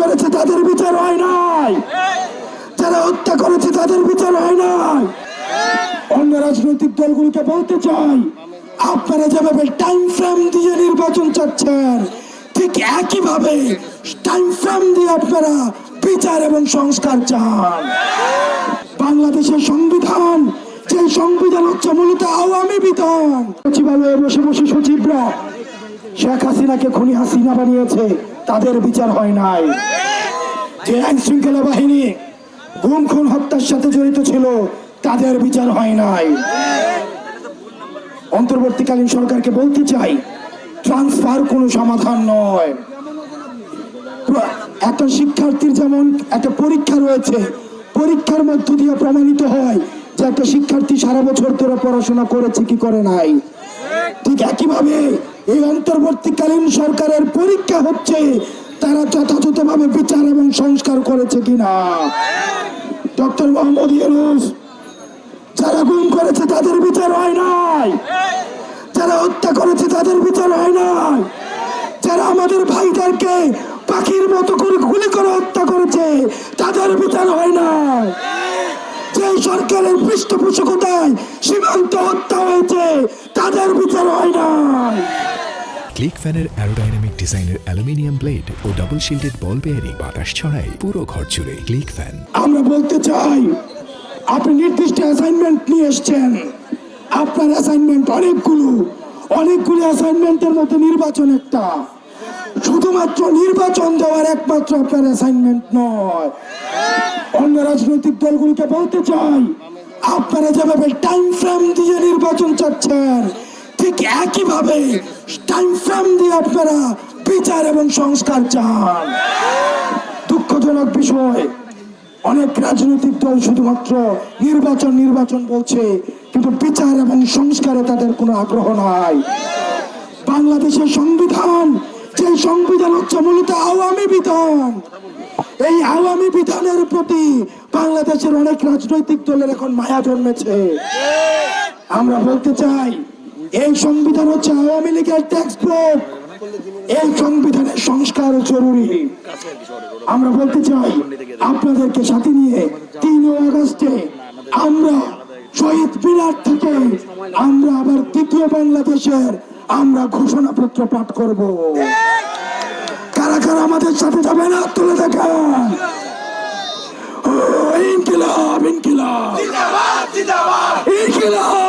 করেছে তাদের বিচার হয় নাই। যারা হত্যা করেছে তাদের বিচার হয় নাই। অন্য রাজনৈতিক দলগুলোকে বলতে চাই, আপনারা যেভাবে টাইম ফ্রেম দিয়ে নির্বাচন চাচ্ছেন, ঠিক একইভাবে টাইম ফ্রেম দিয়ে আপনারা বিচার এবং সংস্কার চান। বাংলাদেশের সংবিধান যে সংবিধান হচ্ছে মূলত আওয়ামী বিধান। সচিবালয়ে বসে বসে সচিবরা শেখ হাসিনাকে খুনি হাসিনা বানিয়েছে, তাদের বিচার হয় নাই। যে আইন শৃঙ্খলা বাহিনী গুম, খুন, হত্যার সাথে জড়িত ছিল, তাদের বিচার হয় নাই। অন্তর্বর্তীকালীন সরকারকে বলতে চাই, ট্রান্সফার কোনো সমাধান নয়। একটা শিক্ষার্থীর যেমন একটা পরীক্ষা রয়েছে, পরীক্ষার মধ্য দিয়ে প্রমাণিত হয় যে একটা শিক্ষার্থী সারা বছর ধরে পড়াশোনা করেছে, কি করে নাই? ঠিক একইভাবে এই অন্তর্বর্তীকালীন সরকারের পরীক্ষা হচ্ছে, তারা যথাযথভাবে বিচার এবং সংস্কার করেছে কিনা। ডক্টর মোহাম্মদ ইউনুস, যারা গুম করেছে তাদের বিচার হয় নাই। যারা হত্যা করেছে তাদের বিচার হয় নাই। যারা আমাদের ভাইদেরকে পাখির মতো করে গুলি করে হত্যা করেছে, তাদের বিচার হয় না যে সরকারের পৃষ্ঠপোষকতায় সীমান্ত হত্যা হয়েছে তাদের বিচার হয় না ক্লিক ফ্যানের অ্যারোডাইনামিক ডিজাইনের অ্যালুমিনিয়াম ব্লেড ও ডাবল শিল্ডেড বল বেয়ারিং বাতাস ছড়ায় পুরো ঘর জুড়ে ক্লিক ফ্যান আমরা বলতে চাই, আপনি নির্দিষ্ট অ্যাসাইনমেন্ট নিয়ে এসছেন। আপনার অ্যাসাইনমেন্ট অনেকগুলো অনেকগুলো অ্যাসাইনমেন্টের মধ্যে নির্বাচন একটা। শুধুমাত্র নির্বাচন দেওয়ার একমাত্র আপনার অ্যাসাইনমেন্ট নয়। অন্য রাজনৈতিক দলগুলোকে বলতে চাই, আপনারা যেভাবে টাইম ফ্রেম দিয়ে নির্বাচন চাচ্ছেন ঠিক একইভাবে টাইম ফ্রেম দিয়ে আপনারা বিচার এবং সংস্কার চান। দুঃখজনক বিষয়, অনেক রাজনৈতিক দল শুধুমাত্র নির্বাচন নির্বাচন বলছে, কিন্তু বিচার এবং সংস্কারে তাদের কোনো আগ্রহ নাই। বাংলাদেশের সংবিধান যে সংবিধান হচ্ছে মূলত আওয়ামী বিধান। এই আওয়ামী বিধানের প্রতি বাংলাদেশের অনেক রাজনৈতিক দলের এখন মায়া জন্মেছে। আমরা বলতে চাই এই সংবিধান হচ্ছে আওয়ামী লীগের ট্যাক্স বুক এই সংবিধানের সংস্কার জরুরি। আমরা বলতে চাই আপনাদেরকে সাথে নিয়ে তিন আগস্টে আমরা শহীদ মিনার থেকে আমরা আবার তৃতীয় বাংলাদেশের আমরা ঘোষণাপত্র পাঠ করব। কারা কারা আমাদের সাথে যাবে না তুলে দেখেন। ইনকিলাব ইনকিলাব। ইনকিলাব।